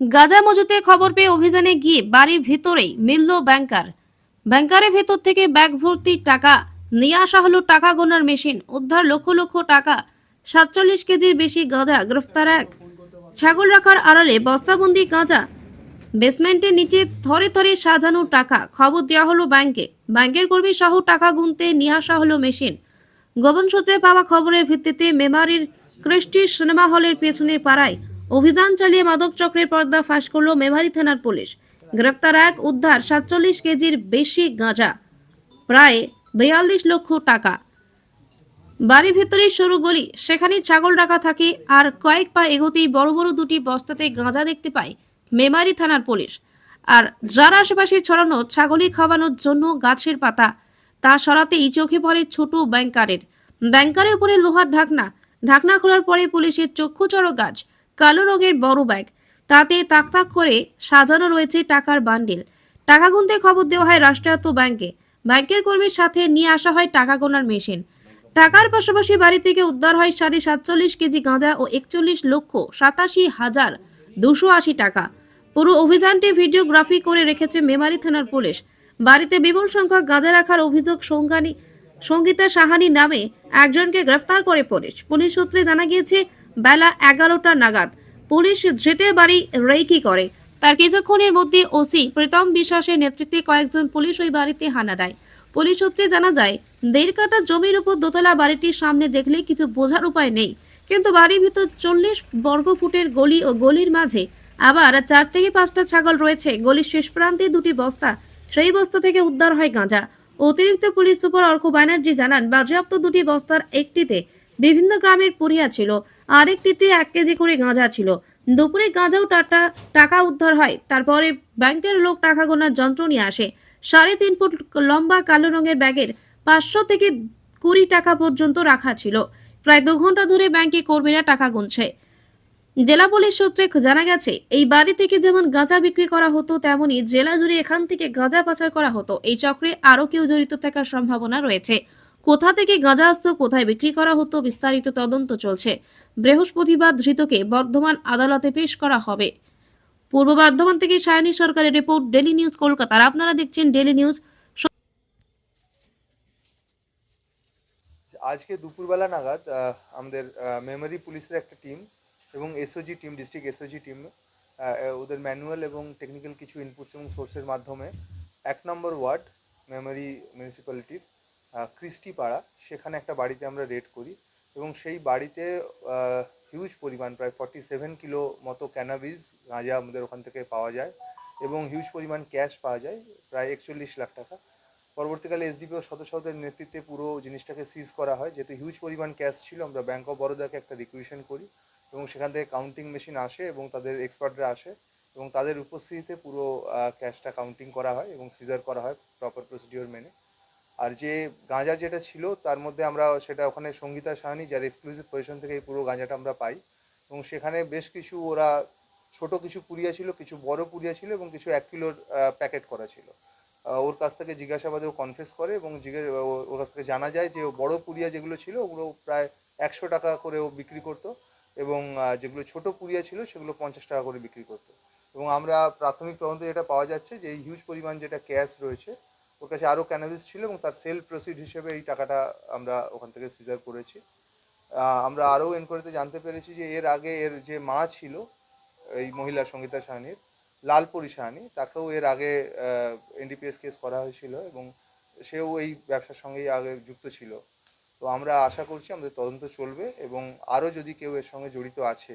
গাজা মজুতে খবর পেয়ে অভিযানে গিয়ে বাড়ির ভিতরেই মিলল ব্যাংকার। ব্যাংকারের ভেতর থেকে ব্যাগ ভর্তি টাকা নিয়ে আসা হলো টাকা গোনার মেশিন। উদ্ধার লক্ষ লক্ষ টাকা, সাতচল্লিশ কেজির বেশি গাঁজা গ্রেফতার এক। ছাগল রাখার আড়ালে বস্তাবন্দি গাঁজা। বেসমেন্টের নিচে থরে থরে সাজানো টাকা খবর দেওয়া হলো ব্যাংকে। ব্যাংকের কর্মী সহ টাকা গুনতে নিয়ে আসা হলো মেশিন। গোপন সূত্রে পাওয়া খবরের ভিত্তিতে মেমারির ক্রিস্টি সিনেমা হলের পেছনের পাড়ায় অভিযান চালিয়ে মাদক চক্রের পর্দা ফাঁস করল মেমারি থানার পুলিশ। গ্রেপ্তার এক উদ্ধার সাতচল্লিশ কেজির বেশি গাঁজা, প্রায় বেয়াল্লিশ লক্ষ টাকা। বাড়ির ভেতরেই সরু গলি, সেখানে ছাগল রাখা থাকে আর কয়েক পা এগোতেই বড় বড় দুটি বস্তাতে গাঁজা দেখতে পায় মেমারি থানার পুলিশ। আর যারা আশেপাশে ছড়ানো ছাগলি খাওয়ানোর জন্য গাছের পাতা, তা সরাতেই চোখে পড়ে ছোট ব্যাংকারের। ব্যাংকারের উপরে লোহার ঢাকনা ঢাকনা খোলার পরে পুলিশের চক্ষু চড়ো গাছ কালো রঙের বড় ব্যাগ। তাতে তাক তাক করে সাজানো রয়েছে টাকার বান্ডিল। টাকা গুনতে খবর দেওয়া হয় রাষ্ট্রায়ত্ত ব্যাংকে। ব্যাংকের কর্মীর সাথে নিয়ে আসা হয় টাকা গোনার মেশিন। টাকার পাশাপাশি বাড়ি থেকে উদ্ধার হয় সাড়ে সাতচল্লিশ কেজি গাঁজা ও একচল্লিশ লক্ষ সাতাশি হাজার দুশো আশি টাকা। পুরো অভিযানটি ভিডিওগ্রাফি করে রেখেছে মেমারি থানার পুলিশ। বাড়িতে বিপুল সংখ্যক গাঁজা রাখার অভিযোগ সঙ্গানী সঙ্গীতা সাহানি নামে একজনকে গ্রেফতার করে পুলিশ। পুলিশ সূত্রে জানা গিয়েছে বেলা এগারোটা নাগাদ। পুলিশ ধৃতের বাড়ি রেকি করে। তার কিছুক্ষণের মধ্যে ওসি প্রীতম বিশ্বাসের নেতৃত্বে কয়েকজন পুলিশ ওই বাড়িতে হানা দেয়। পুলিশ সূত্রে জানা যায়, দেড় কাটা জমির উপর দোতলা বাড়িটির সামনে দেখলে কিছু বোঝার উপায় নেই। কিন্তু বাড়ির ভিতর চল্লিশ বর্গ ফুটের গলি ও গলির মাঝে আবার চার থেকে পাঁচটা ছাগল রয়েছে। গলির শেষ প্রান্তে দুটি বস্তা, সেই বস্তা থেকে উদ্ধার হয় গাঁজা। অতিরিক্ত পুলিশ সুপার অর্ক ব্যানার্জি জানান, বাজেয়াপ্ত দুটি বস্তার একটিতে বিভিন্ন গ্রামের পুরিয়া ছিল। আরেকটিতে এক কেজি করে গাঁজা ছিল। দুপুরে গাঁজাও টাটা, টাকা উদ্ধার হয়। তারপরে ব্যাংকের লোক টাকা গোনার যন্ত্র নিয়ে আসে। সাড়ে তিন ফুট লম্বা কালো রঙের ব্যাগের পাঁচশো থেকে কুড়ি টাকা পর্যন্ত রাখা ছিল। প্রায় দু ঘণ্টা ধরে ব্যাংকে কর্মীরা টাকা গুনছে। জেলা পুলিশ সূত্রে জানা গেছে, এই বাড়ি থেকে যেমন গাঁজা বিক্রি করা হতো, তেমনি জেলা জুড়ে এখান থেকে গাঁজা পাচার করা হতো। এই চক্রে আরও কেউ জড়িত থাকার সম্ভাবনা রয়েছে। কোথা থেকে গাঁজা আসতো কোথায় বিক্রি করা হতো, বিস্তারিত তদন্ত চলছে। বৃহস্পতিবার ধৃতকে বর্ধমান আদালতে পেশ করা হবে। পূর্ব বর্ধমান থেকে সায়নী সরকারের রিপোর্ট ডেলি নিউজ কলকাতার। আপনারা দেখছেন ডেলি নিউজ। আজকে দুপুরবেলা নাগাদ আমাদের মেমোরি পুলিশের একটা টিম এবং SOG team, district SOG team ওদের ম্যানুয়াল এবং টেকনিক্যাল কিছু ইনপুটস এবং সোর্সের মাধ্যমে এক নম্বর ওয়ার্ড, মেমোরি মিউনিসিপ্যালিটির ক্রিস্টি পাড়া সেখানে একটা বাড়িতে আমরা রেড করি এবং সেই বাড়িতে হিউজ পরিমাণ, প্রায় ফর্টি সেভেন কিলো মতো ক্যানাবিস গাঁজা আমাদের ওখান থেকে পাওয়া যায় এবং হিউজ পরিমাণ ক্যাশ পাওয়া যায়, প্রায় একচল্লিশ লাখ টাকা। পরবর্তীকালে এসডিপিও সদস্যদের নেতৃত্বে পুরো জিনিসটাকে সিজ করা হয়। যেহেতু হিউজ পরিমাণ ক্যাশ ছিল, আমরা ব্যাঙ্ক অফ বরোদাকে একটা রিকুইশন করি এবং সেখান থেকে কাউন্টিং মেশিন আসে এবং তাদের এক্সপার্টরা আসে এবং তাদের উপস্থিতিতে পুরো ক্যাশটা কাউন্টিং করা হয় এবং সিজার করা হয় প্রপার প্রসিডিওর মেনে। আর যে গাঁজা যেটা ছিল, তার মধ্যে আমরা সেটা ওখানে সঙ্গীতা সাহানি, যার এক্সক্লুসিভ পজিশন থেকে এই পুরো গাঁজাটা আমরা পাই। এবং সেখানে বেশ কিছু ওরা ছোট কিছু পুড়িয়া ছিল, কিছু বড় পুড়িয়া ছিল এবং কিছু এক কিলোর প্যাকেট করা ছিল। ওর কাছ থেকে জিজ্ঞাসাবাদে ও কনফেস করে এবং জিজ্ঞাসা ওর কাছ থেকে জানা যায় যে বড় পুড়িয়া যেগুলো ছিল, ওগুলো প্রায় একশো টাকা করে ও বিক্রি করতো এবং যেগুলো ছোট পুড়িয়া ছিল, সেগুলো পঞ্চাশ টাকা করে বিক্রি করতো। এবং আমরা প্রাথমিক তদন্তে যেটা পাওয়া যাচ্ছে যে এই হিউজ পরিমাণ যেটা ক্যাশ রয়েছে ওর কাছে আরও ক্যানাবিস ছিল এবং তার সেল প্রসিড হিসেবে এই টাকাটা আমরা ওখান থেকে সিজার করেছি। আমরা আরও এনকোয়ারিতে জানতে পেরেছি যে এর আগে এর যে মা ছিল, এই মহিলা সঙ্গীতা সাহানির লালপুরি সাহানি, তাকেও এর আগে এনডিপিএস কেস করা হয়েছিল এবং সেও এই ব্যবসার সঙ্গেই আগে যুক্ত ছিল। তো আমরা আশা করছি আমাদের তদন্ত চলবে এবং আরও যদি কেউ এর সঙ্গে জড়িত আছে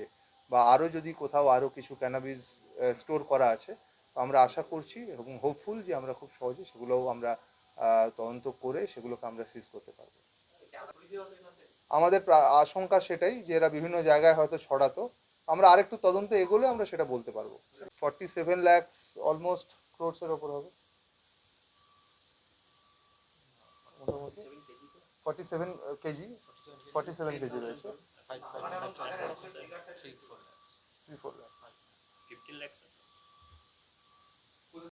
বা আরও যদি কোথাও আরও কিছু ক্যানাবিস স্টোর করা আছে তো আমরা আশা করছি এবং হোপফুল যে আমরা খুব সহজে সেগুলোও আমরা তদন্ত করে সেগুলোকে আমরা সিজ করতে পারব আমাদের আশঙ্কা সেটাই যে এরা বিভিন্ন জায়গায় হয়তো ছড়াতো আমরা আরেকটু তদন্ত এগোলে আমরা সেটা বলতে পারব ফর্টি সেভেন ল্যাক্স অলমোস্ট ক্রোডসের ওপর হবে forty seven KG forty seven KG রয়েছে থ্রি ফোর ল্যাক্স